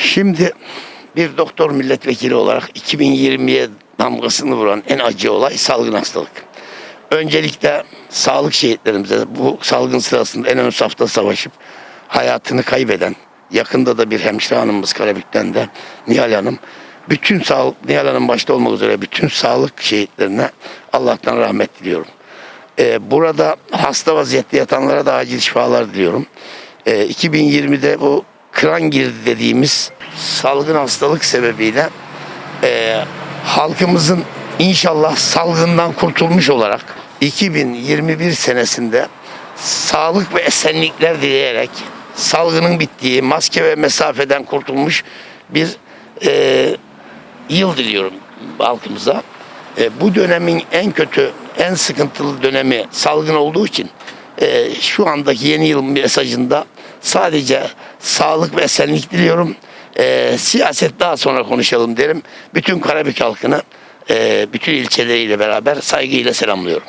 Şimdi bir doktor milletvekili olarak 2020'ye damgasını vuran en acı olay salgın hastalık. Öncelikle sağlık şehitlerimize bu salgın sırasında en ön safta savaşıp hayatını kaybeden, yakında da bir hemşire hanımımız Karabük'ten de Nihal Hanım, bütün sağlık, Nihal Hanım başta olmak üzere bütün sağlık şehitlerine Allah'tan rahmet diliyorum. Ee, burada hasta vaziyette yatanlara da acil şifalar diliyorum. Ee, 2020'de bu kran girdi dediğimiz salgın hastalık sebebiyle e, halkımızın inşallah salgından kurtulmuş olarak 2021 senesinde sağlık ve esenlikler dileyerek salgının bittiği, maske ve mesafeden kurtulmuş bir e, yıl diliyorum halkımıza. E, bu dönemin en kötü, en sıkıntılı dönemi salgın olduğu için e, şu andaki yeni yıl mesajında sadece sağlık ve esenlik diliyorum. E, siyaset daha sonra konuşalım derim. Bütün Karabük halkını e, bütün ilçeleriyle beraber saygıyla selamlıyorum.